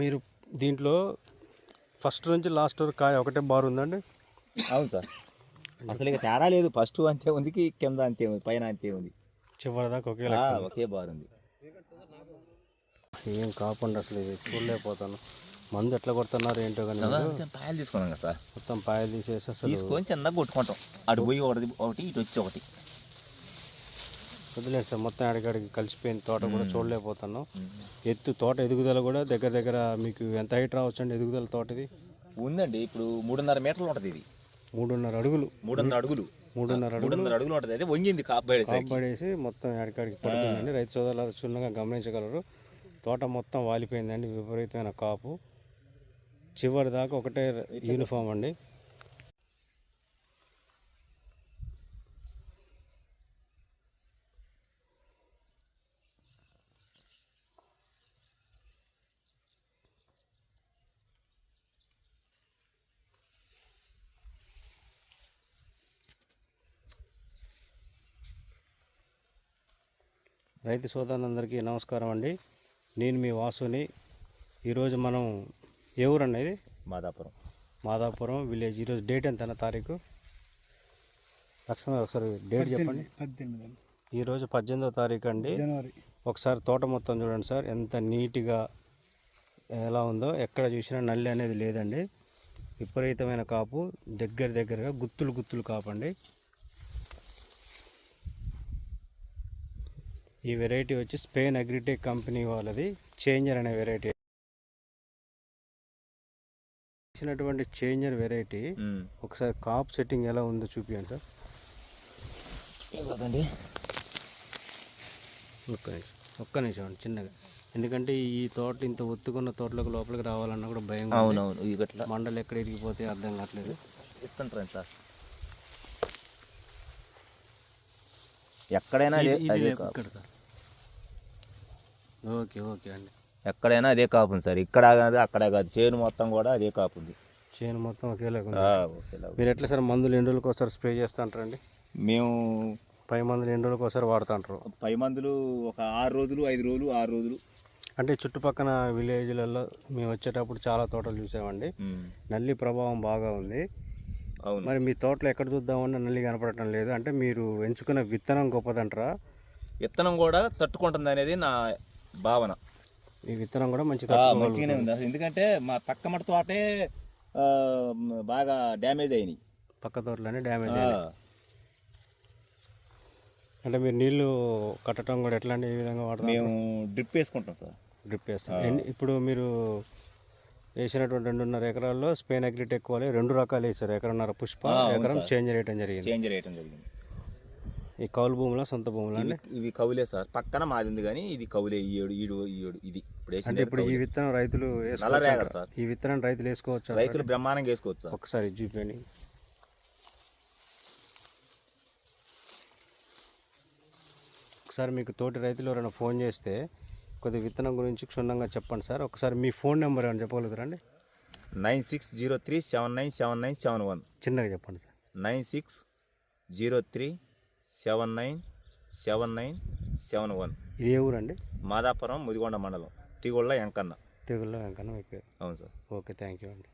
మీరు దీంట్లో ఫస్ట్ నుంచి లాస్ట్ వరకు కాయ ఒకటే బార్ ఉందండి? అవును సార్. అసలు ఇక తేడా లేదు. ఫస్ట్ అంతే ఉంది కింద అంతే ఉంది పైన అంతే ఉంది. చివరి దాకా ఒకే ఒకే బార్ ఉంది. ఏం కాకుండా అసలు ఇది చూడలేకపోతాను. మందు ఎట్లా కొడుతున్నారు ఏంటో కానీ. పాయలు తీసుకున్నాం కదా సార్. మొత్తం పాయలు తీసేసి అసలు తీసుకొని చిన్నగా కొట్టుకుంటాం. అటు పోయి ఒకటి ఒకటి ఇటు వచ్చి ఒకటి. వదిలేదు సార్ మొత్తం ఆడికాడికి కలిసిపోయిన తోట కూడా చూడలేకపోతున్నాం ఎత్తు తోట ఎదుగుదల కూడా దగ్గర దగ్గర మీకు ఎంత హైట్ రావచ్చు అండి ఎదుగుదల తోటది? ఉందండి ఇప్పుడు మూడున్నర మీటర్లు ఉంటుంది ఇది. మూడున్నర అడుగులు. మూడున్నర అడుగులు. మూడున్నర మూడున్నర అడుగులు ఉంటుంది. అదే వంగింది కాపాడే కాపాడేసి మొత్తం ఆడికాడికి పడుతుందండి. రైతు సోదరులు క్షుణ్ణంగా గమనించగలరు. తోట మొత్తం వాలిపోయిందండి విపరీతమైన కాపు. చివరి దాకా ఒకటే యూనిఫామ్ అండి. రైతు సోదరులందరికీ నమస్కారం అండి. నేను మీ వాసుని. ఈరోజు మనం ఏ ఊరు అండి ఇది? మాదాపురం. మాదాపురం విలేజ్. ఈరోజు డేట్ ఎంత తారీఖు? లక్ష్మణ ఒకసారి డేట్ చెప్పండి. పద్దెనిమిది ఈరోజు పద్దెనిమిదో తారీఖు అండి. జనవరి. ఒకసారి తోట మొత్తం చూడండి సార్. ఎంత నీట్గా ఎలా ఉందో ఎక్కడ చూసినా నల్లి అనేది లేదండి. విపరీతమైన కాపు దగ్గర దగ్గరగా గుత్తులు గుత్తులు కాపండి ఈ వెరైటీ వచ్చి స్పెయిన్ అగ్రిటెక్ కంపెనీ వాళ్ళది. చేంజర్ అనే వెరైటీ. ఇచ్చినటువంటి చేంజర్ వెరైటీ. ఒకసారి కాప్ సెట్టింగ్ ఎలా ఉందో చూపించండి సార్. ఇవ్వదండి ఒక్క నిమిషం ఒక్క నిమిషం అండి చిన్నగా. ఎందుకంటే ఈ తోట ఇంత ఒత్తుకున్న తోటలకు లోపలికి రావాలన్నా కూడా భయం అవునవును ఇవి గట్లా. మండలు ఎక్కడ ఇరిగిపోతే అర్థం కావట్లేదు. ఇస్తుంటారు సార్. ఎక్కడైనా అదే ఇది- ఇది అదే లేపు కాపు ఇక్కడ సార్ ఓకే ఓకే అండి. ఎక్కడైనా అదే కాపు ఉంది సార్. ఇక్కడ కాదు అక్కడ కాదు. చేను మొత్తం కూడా అదే కాపు ఉంది. చేను మొత్తం ఒకేలాగా ఉంది. ఓకేలా. మీరు ఎట్లా సార్ మందులు ఎన్ని రోజులకు ఒకసారి స్ప్రే చేస్తూ ఉంటారండి మేము పై మందులు ఎన్ని రోజులకు ఒకసారి వాడుతూ ఉంటారు పై మందులు ఒక ఆరు రోజులు ఐదు రోజులు ఆరు రోజులు. అంటే చుట్టుపక్కల విలేజ్లలో మేము వచ్చేటప్పుడు చాలా తోటలు చూసామండి. నల్లి ప్రభావం బాగా ఉంది. అవును. మరి మీ తోటలో ఎక్కడ చూద్దామన్నా నల్లి కనపడటం లేదు. అంటే మీరు ఎంచుకున్న విత్తనం గొప్పదంటారా? విత్తనం కూడా తట్టుకుంటుంది అనేది నా భావన. ఈ విత్తనం కూడా మంచి మంచిగానే ఉంది. అసలు ఎందుకంటే మా పక్క మట తోటే బాగా డ్యామేజ్ అయినాయి. పక్క తోటలోనే డ్యామేజ్ అంటే మీరు నీళ్ళు కట్టడం కూడా ఎట్లాంటి ఏ విధంగా వాడతారు? మేము డ్రిప్ వేసుకుంటాం సార్. డ్రిప్ వేస్తాం. ఇప్పుడు మీరు వేసినటువంటి రెండున్నర ఎకరాల్లో స్పెయిన్ అగ్రిటెక్ వాళ్ళు రెండు రకాలు వేసారు ఎకరన్నర పుష్ప ఎకరం. చేంజ్ చేయడం జరిగింది. చేంజ్ చేయటం జరిగింది. ఈ కౌలు భూముల సొంత భూములు అండి? ఇవి కవులే సార్. పక్కన మాది ఉంది కానీ ఇది కవులే ఈ ఏడు ఈడు ఈ ఏడు ఇది. ఇప్పుడు అంటే ఇప్పుడు ఈ. విత్తనం రైతులు వేసుకోవచ్చు? సార్. ఈ విత్తనం రైతులు వేసుకోవచ్చు రైతులు బ్రహ్మాండంగా వేసుకోవచ్చు సార్. ఒకసారి చూపండి. ఒకసారి మీకు తోటి రైతులు ఎవరైనా ఫోన్ చేస్తే కొద్ది విత్తనం గురించి క్షుణ్ణంగా చెప్పండి సార్. ఒకసారి మీ ఫోన్ నెంబర్ ఏమైనా చెప్పగలుగుతారండి nine six zero three seven nine seven nine seven one. చిన్నగా చెప్పండి sir. Nine six zero three seven nine seven nine seven one. ఇది ఏ ఊరండి? మాదాపురం ముదిగొండ మండలం తిగొళ్ళ ఎంకన్న. తెగుల్లో వెంకన్న మీకు అవును సార్. ఓకే థ్యాంక్ యూ అండి.